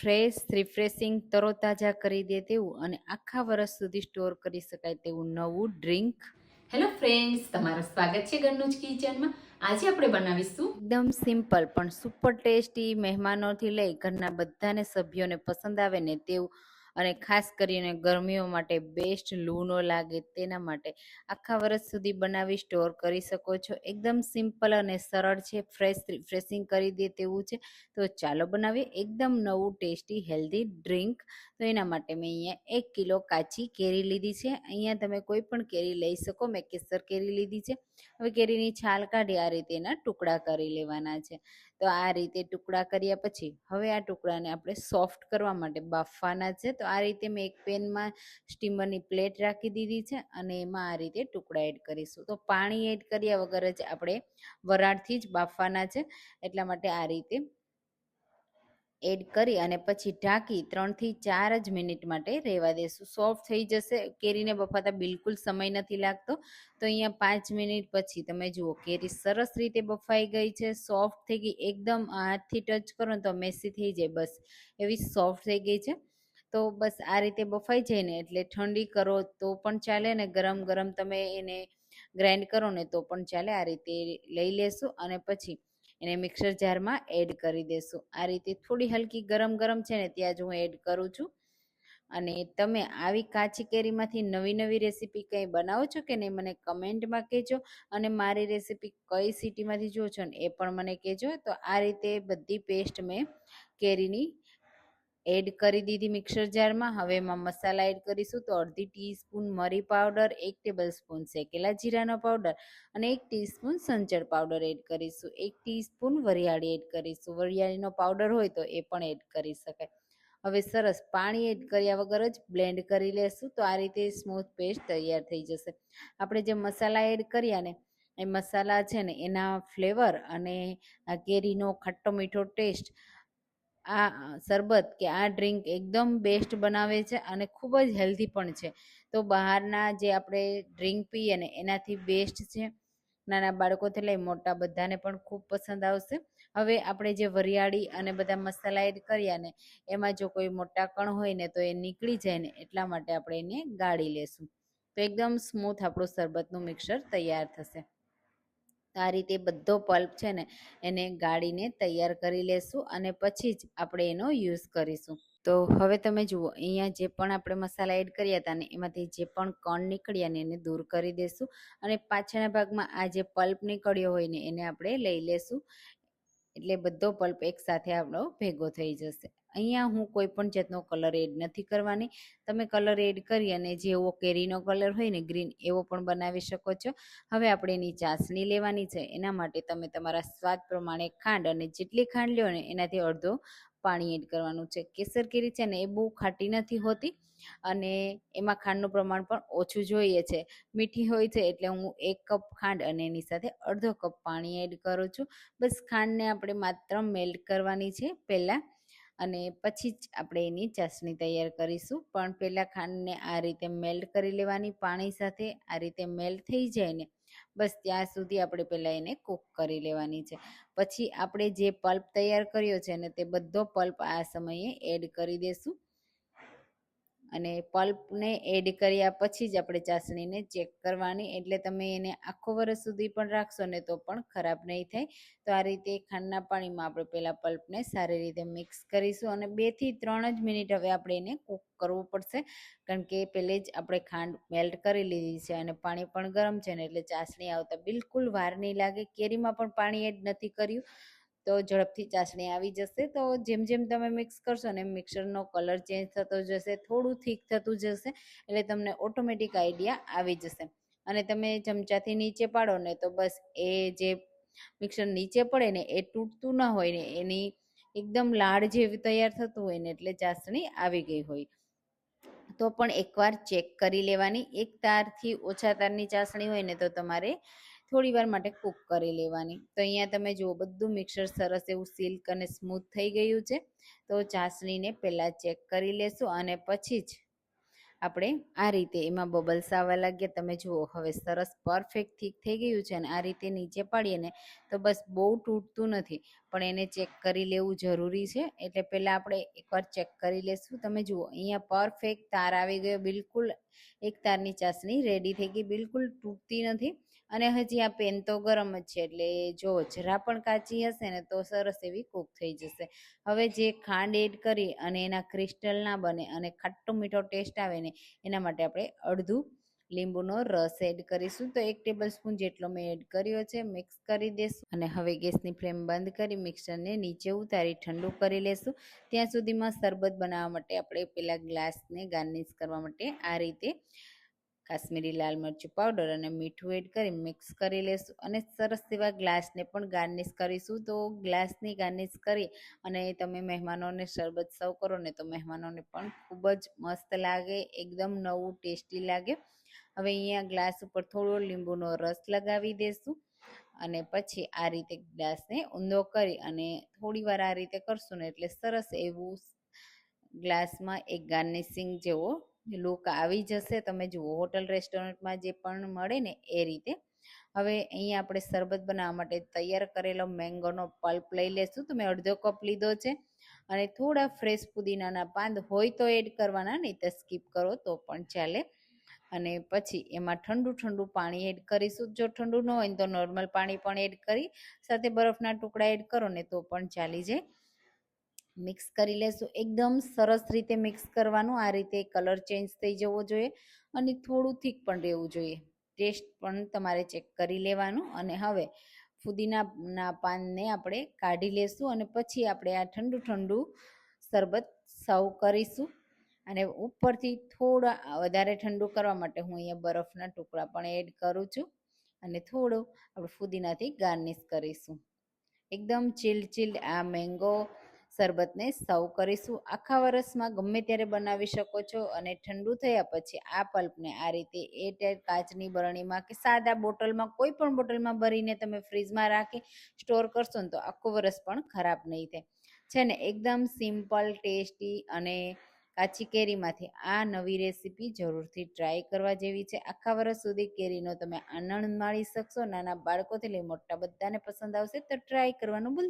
Fresh refreshing તરોતાજા કરી દે તેવું અને આખા વર્ષ સુધી સ્ટોર કરી શકાય તેવું નવું ડ્રિંક. હેલો ફ્રેન્ડ્સ તમારું સ્વાગત છે ઘરનું જ કિચનમાં. આજે આપણે બનાવીશું એકદમ સિમ્પલ પણ સુપર ટેસ્ટી મહેમાનોથી લઈ ઘરના બધાને સભ્યોને પસંદ આવે ને તેવું અને ખાસ કરીને ગરમીઓ માટે બેસ્ટ લૂ ન લાગે તેના માટે આખા વર્ષ સુધી બનાવી સ્ટોર કરી શકો છો. એકદમ સિમ્પલ અને સરળ છે ફ્રેશ રિફ્રેશિંગ કરી દે તેવું છે. તો ચાલો બનાવીએ એકદમ નવું ટેસ્ટી હેલ્ધી ડ્રિંક તો એના માટે મેં અહીંયા એક કિલો કાચી કેરી લીધી છે. અહીંયા તમે કોઈ પણ કેરી લઈ શકો મેં કેસર કેરી લીધી છે. હવે કેરીની છાલ કાઢી આ રીતે એના ટુકડા કરી લેવાના છે. તો આ રીતે ટુકડા કર્યા પછી હવે આ ટુકડાને આપણે સોફ્ટ કરવા માટે બાફવાના છે. તો આ રીતે મેં એક પેનમાં સ્ટીમરની પ્લેટ રાખી દીધી છે અને એમાં આ રીતે ટુકડા એડ કરીશું. તો પાણી એડ કર્યા વગર જ આપણે વરાળથી જ બાફવાના છે. એટલા માટે આ રીતે એડ કરી અને પછી ઢાંકી ત્રણથી ચાર જ મિનિટ માટે રહેવા દેશું. સોફ્ટ થઈ જશે, કેરીને બફાતા બિલકુલ સમય નથી લાગતો. તો અહીંયા પાંચ મિનિટ પછી તમે જુઓ, કેરી સરસ રીતે બફાઈ ગઈ છે. સોફ્ટ થઈ ગઈ, એકદમ હાથથી ટચ કરો ને તો મેસી થઈ જાય બસ. એવી સોફ્ટ થઈ ગઈ છે. તો બસ આ રીતે બફાઈ જાય ને એટલે ઠંડી કરો તો પણ ચાલે ને ગરમ ગરમ તમે એને ગ્રાઇન્ડ કરો ને તો પણ ચાલે. આ રીતે લઈ લેશું અને પછી એને મિક્સર જારમાં એડ કરી દેશું. આ રીતે થોડી હલકી ગરમ ગરમ છે ને ત્યાં જ હું એડ કરું છું. અને તમે આવી કાચી કેરીમાંથી નવી નવી રેસીપી કંઈ બનાવો છો કે નહીં મને કમેન્ટમાં કહેજો. અને મારી રેસીપી કઈ સિટીમાંથી જુઓ છો ને એ પણ મને કહેજો. તો આ રીતે બધી પેસ્ટ મેં કેરીની એડ કરી દીધી મિક્સર જારમાં. હવે એમાં મસાલા એડ કરીશું તો અડધી ટીસ્પૂન મરી પાવડર, એક ટેબલ સ્પૂન શેકેલા જીરાનો પાવડર અને એક ટીસ્પૂન સંચળ પાવડર એડ કરીશું. એક ટીસ્પૂન વરિયાળી એડ કરીશું. વરિયાળીનો પાવડર હોય તો એ પણ એડ કરી શકાય. હવે સરસ પાણી એડ કર્યા વગર જ બ્લેન્ડ કરી લેશું તો આ રીતે સ્મૂથ પેસ્ટ તૈયાર થઈ જશે. આપણે જે મસાલા એડ કર્યા ને, એ મસાલા છે ને એના ફ્લેવર અને કેરીનો ખાટો મીઠો ટેસ્ટ આ શરબત કે આ ડ્રિંક એકદમ બેસ્ટ બનાવે છે અને ખૂબ જ હેલ્ધી પણ છે. તો બહારના જે આપણે ડ્રિંક પીએ ને એનાથી બેસ્ટ છે. નાના બાળકોથી લઈ મોટા બધાને પણ ખૂબ પસંદ આવશે. હવે આપણે જે વરિયાળી અને બધા મસાલા એડ કર્યા ને, એમાં જો કોઈ મોટા કણ હોય ને તો એ નીકળી જાય ને એટલા માટે આપણે એને ગાળી લેશું. તો એકદમ સ્મૂથ આપણું શરબતનું મિક્સર તૈયાર થશે. આ રીતે બધો પલ્પ છે ને, એને ગાળીને તૈયાર કરી લેશું અને પછી જ આપણે એનો યુઝ કરીશું. તો હવે તમે જુઓ, અહીંયા જે પણ આપણે મસાલા એડ કર્યા હતા ને, એમાંથી જે પણ કણ નીકળ્યા ને, એને દૂર કરી દેશું અને પાછળના ભાગમાં આ જે પલ્પ નીકળ્યો હોય ને, એને આપણે લઈ લેશું. એટલે બધો પલ્પ એકસાથે આપણો ભેગો થઈ જશે. અહીંયા હું કોઈ પણ જાતનો કલર એડ નથી કરવાની. તમે કલર એડ કરી અને જેવો કેરીનો કલર હોય ને ગ્રીન એવો પણ બનાવી શકો છો. હવે આપણે એની ચાસણી લેવાની છે. એના માટે તમે તમારા સ્વાદ પ્રમાણે ખાંડ અને જેટલી ખાંડ લ્યો ને એનાથી અડધો પાણી એડ કરવાનું છે. કેસર કેરી છે ને એ બહુ ખાટી નથી હોતી અને એમાં ખાંડનું પ્રમાણ પણ ઓછું જોઈએ છે. મીઠી હોય છે એટલે હું એક કપ ખાંડ અને એની સાથે અડધો કપ પાણી એડ કરું છું. બસ ખાંડને આપણે માત્ર મેલ્ટ કરવાની છે પહેલાં. અને પછી જ આપણે એની ચાસણી તૈયાર કરીશું. પણ પહેલાં ખાંડને આ રીતે મેલ્ટ કરી લેવાની, પાણી સાથે આ રીતે મેલ્ટ થઈ જાય ને બસ ત્યાં સુધી આપણે પહેલાં એને કૂક કરી લેવાની છે. પછી આપણે જે પલ્પ તૈયાર કર્યો છે ને, તે બધો પલ્પ આ સમયે એડ કરી દેશું. અને પલ્પને એડ કર્યા પછી જ આપણે ચાસણીને ચેક કરવાની. એટલે તમે એને આખો વર્ષ સુધી પણ રાખશો ને તો પણ ખરાબ નહીં થાય. તો આ રીતે ખાંડના પાણીમાં આપણે પહેલાં પલ્પને સારી રીતે મિક્સ કરીશું અને બેથી ત્રણ જ મિનિટ હવે આપણે એને કૂક કરવું પડશે. કારણ કે પહેલે જ આપણે ખાંડ મેલ્ટ કરી લીધી છે અને પાણી પણ ગરમ છે ને એટલે ચાસણી આવતા બિલકુલ વાર નહીં લાગે. કેરીમાં પણ પાણી એડ નથી કર્યું. તો ઝડપથી ચાસણી આવી જશે. તો જેમ જેમ તમે મિક્સ કરશો ને મિક્સરનો કલર ચેન્જ થતો જશે, થોડું થીક થતું જશે, એટલે તમને ઓટોમેટિક આઈડિયા આવી જશે. અને તમે ચમચાથી નીચે પાડો ને, તો બસ એ જે મિક્સર નીચે પડે ને, એ તૂટતું ન હોય ને, એની એકદમ લાડ જેવી તૈયાર થતું હોય ને, એટલે ચાસણી આવી ગઈ હોય. તો પણ એકવાર ચેક કરી લેવાની. એક તારથી ઓછા તારની ચાસણી હોય ને, તો તમારે થોડી વાર માટે કૂક કરી લેવાની. તો અહીંયા તમે જુઓ, બધું મિક્સર સરસ એવું સિલ્ક અને સ્મૂથ થઈ ગયું છે. તો ચાસણીને પહેલાં ચેક કરી લેશું અને પછી જ આપણે આ રીતે એમાં બબલ્સ આવવા લાગ્યા. તમે જુઓ, હવે સરસ પરફેક્ટ થીક થઈ ગયું છે અને આ રીતે નીચે પાડીએ ને તો બસ બહુ તૂટતું નથી. પણ એને ચેક કરી લેવું જરૂરી છે. એટલે પહેલાં આપણે એકવાર ચેક કરી લેશું. તમે જુઓ, અહીંયા પરફેક્ટ તાર આવી ગયો બિલકુલ એક તારની ચાસણી રેડી થઈ ગઈ, બિલકુલ તૂટતી નથી. અને હજી આ પેન તો ગરમ જ છે, એટલે જો જરા પણ કાચી હશે ને તો સરસ એવી કૂક થઈ જશે. હવે જે ખાંડ એડ કરી અને એના ક્રિસ્ટલ ના બને અને ખાટો મીઠો ટેસ્ટ આવે ને, એના માટે આપણે અડધું લીંબુનો રસ એડ કરીશું. તો એક ટેબલ સ્પૂન જેટલો મેં એડ કર્યો છે, મિક્સ કરી દેશું. અને હવે ગેસની ફ્લેમ બંધ કરી મિક્સરને નીચે ઉતારી ઠંડુ કરી લેશું. ત્યાં સુધીમાં શરબત બનાવવા માટે આપણે પેલા ગ્લાસને ગાર્નિશ કરવા માટે આ રીતે કાશ્મીરી લાલ મરચું પાવડર અને મીઠું એડ કરી મિક્સ કરી લેશું. અને સરસ એવા ગ્લાસને પણ ગાર્નિશ કરીશું. તો ગ્લાસની ગાર્નિશ કરી અને તમે મહેમાનોને શરબત સર્વ કરો ને તો મહેમાનોને પણ ખૂબ જ મસ્ત લાગે, એકદમ નવું ટેસ્ટી લાગે. હવે અહીંયા ગ્લાસ ઉપર થોડો લીંબુનો રસ લગાવી દેશું અને પછી આ રીતે ગ્લાસને ઊંધો કરી અને થોડી વાર આ રીતે કરશું ને એટલે સરસ એવું ગ્લાસમાં એક ગાર્નિશિંગ જેવો લુક આવી જશે. તમે જુઓ હોટલ રેસ્ટોરન્ટમાં જે પણ મળે ને એ રીતે. હવે અહીંયા આપણે શરબત બનાવવા માટે તૈયાર કરેલો મેંગોનો પલ્પ લઈ લેશું. તો મેં અડધો કપ લીધો છે અને થોડા ફ્રેશ પુદીનાના પાંદ હોય તો એડ કરવાના, નહીં તો સ્કીપ કરો તો પણ ચાલે. અને પછી એમાં ઠંડુ ઠંડુ પાણી એડ કરીશું. જો ઠંડુ ન હોય તો નોર્મલ પાણી પણ એડ કરી સાથે બરફના ટુકડા એડ કરો ને તો પણ ચાલી જાય. મિક્સ કરી લેશું. એકદમ સરસ રીતે મિક્સ કરવાનું. આ રીતે કલર ચેન્જ થઈ જવો જોઈએ અને થોડું થીક પણ રહેવું જોઈએ. ટેસ્ટ પણ તમારે ચેક કરી લેવાનું. અને હવે ફુદીનાના પાનને આપણે કાઢી લેશું અને પછી આપણે આ ઠંડુ ઠંડુ શરબત સર્વ કરીશું. અને ઉપરથી થોડા વધારે ઠંડુ કરવા માટે હું અહીંયા બરફના ટુકડા પણ એડ કરું છું અને થોડું આપણે ફુદીનાથી ગાર્નિશ કરીશું. એકદમ ચીલ ચીલ આ મેંગો શરબતને સર્વ કરીશું. આખા વરસમાં ગમે ત્યારે બનાવી શકો છો અને ઠંડુ થયા પછી આ પલ્પને આ રીતે એ કાચની બરણીમાં કે સાદા બોટલમાં, કોઈ પણ બોટલમાં ભરીને તમે ફ્રીજમાં રાખી સ્ટોર કરશો ને તો આખું વરસ પણ ખરાબ નહીં થાય. છે ને, એકદમ સિમ્પલ, ટેસ્ટી અને કાચી કેરીમાંથી આ નવી રેસીપી જરૂરથી ટ્રાય કરવા જેવી છે. આખા વર્ષ સુધી કેરીનો તમે આનંદ માણી શકશો. નાના બાળકોથી લઈ મોટા બધાને પસંદ આવશે તો ટ્રાય કરવાનું ભૂલ